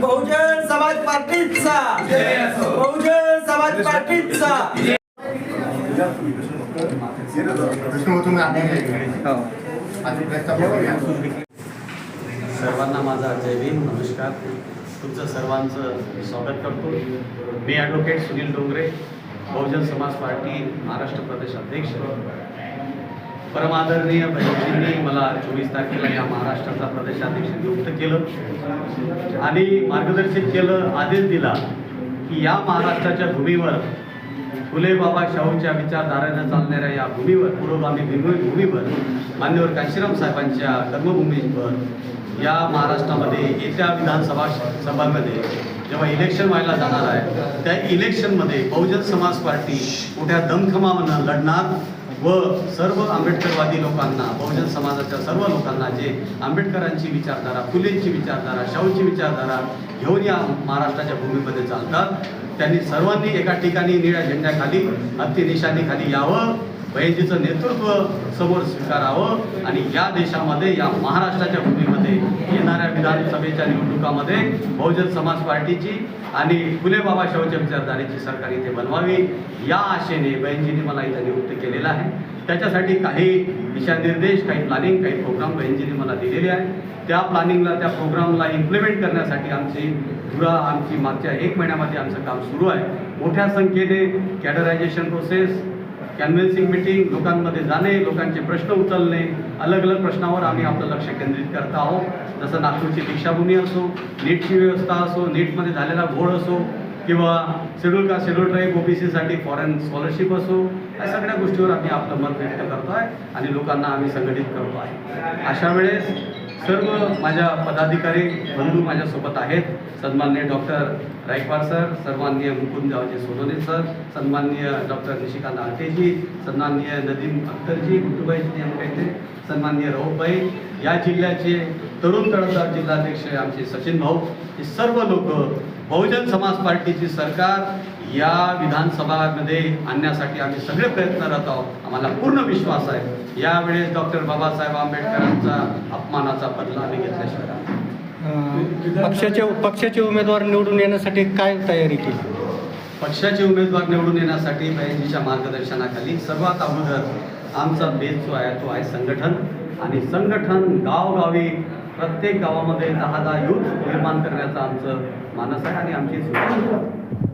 बहुजन समाज पार्टीचा. बहुजन समाज पार्टीचा. सर्वांना माझा जय भीम नमस्कार. तुमचं सर्वांचं स्वागत करतो. मी ॲडव्होकेट सुनील डोंगरे बहुजन समाज पार्टी महाराष्ट्र प्रदेश अध्यक्ष. परमादरणीय बहिणींनी मला चोवीस तारखेला या महाराष्ट्राचा प्रदेशाध्यक्ष नियुक्त केलं. आणि मार्गदर्शित केलं आदेश दिला की या महाराष्ट्राच्या भूमीवर फुले बाबा शाहूच्या विचारधारेनं चालणाऱ्या या भूमीवर पुरोगामी भूमी भूमीवर मान्यवर काशीराम साहेबांच्या कर्मभूमीवर या महाराष्ट्रामध्ये येत्या विधानसभा सभामध्ये जेव्हा इलेक्शन व्हायला जाणार आहे त्या इलेक्शनमध्ये बहुजन समाज पार्टी मोठ्या दमखमानं लढणार. व सर्व आंबेडकरवादी लोकांना बहुजन समाजाच्या सर्व लोकांना जे आंबेडकरांची विचारधारा फुलेंची विचारधारा शाहूची विचारधारा घेऊन या महाराष्ट्राच्या भूमीमध्ये चालतात त्यांनी सर्वांनी एका ठिकाणी निळ्या झेंड्याखाली हत्ती निशाणीखाली यावं भयजीचं नेतृत्व समोर स्वीकारावं आणि या देशामध्ये या महाराष्ट्राच्या भूमी मध्ये येणाऱ्या विधानसभेच्या निवडणुकामध्ये बहुजन समाज पार्टीची आणि फुले बाबा शाहूच्या विचारधारेची सरकार इथे बनवावी या आशेने बहिणजींनी मला इथं नियुक्त केलेलं आहे. त्याच्यासाठी काही दिशानिर्देश काही प्लॅनिंग काही प्रोग्राम बहिणजींनी मला दिलेले आहे त्या प्लॅनिंगला त्या प्रोग्रामला इम्प्लिमेंट करण्यासाठी आमची धुरा आमची मागच्या एक महिन्यामध्ये आमचं काम सुरू आहे. मोठ्या संख्येने कॅडरायझेशन प्रोसेस कॅन्व्हेन्सिंग मिटिंग लोकांमध्ये जाणे लोकांचे प्रश्न उचलणे अलग अलग प्रश्नावर आम्ही आपलं लक्ष केंद्रित करत आहोत. जसं नागपूरची दीक्षाभूमी असो नीटची व्यवस्था असो नीटमध्ये झालेला घोळ असो किंवा शेड्यूल का शेड्यूल ट्राईब ओबीसीसाठी फॉरेन स्कॉलरशिप असो या सगळ्या गोष्टीवर आम्ही आपलं मत व्यक्त करतो आहे आणि लोकांना आम्ही संघटित करतो आहे अशा वेळेस सर्व माझ्या पदाधिकारी बंधू माझ्यासोबत आहेत. सन्माननीय डॉक्टर रायकवाड सर सन्माननीय मुकुंदरावजी सोनोने सर सन्माननीय डॉक्टर निशिकांत आलटेजी सन्माननीय नदीम अख्तरजी गुट्टूबाईजी नेमके सन्माननीय राऊतबाई या जिल्ह्याचे तरुण तळदार जिल्हाध्यक्ष आमचे सचिन भाऊ हे सर्व लोक बहुजन समाज पार्टीची सरकार या विधानसभामध्ये आणण्यासाठी आम्ही सगळे प्रयत्नरत आहोत. आम्हाला पूर्ण विश्वास आहे. यावेळेस डॉक्टर बाबासाहेब आंबेडकरांचा अपमानाचा बदला आम्ही घेतल्याशिवाय पक्षाचे पक्षाचे उमेदवार निवडून येण्यासाठी काय तयारी केली? पक्षाचे उमेदवार निवडून येण्यासाठी बहिणजीच्या मार्गदर्शनाखाली सर्वात अगोदर आमचा बेस जो आहे तो आहे संघटन. आणि संघटन गावगावी प्रत्येक गावामध्ये दहा दहा युथ निर्माण करण्याचं आमचं मानस आहे आणि आमची सूचना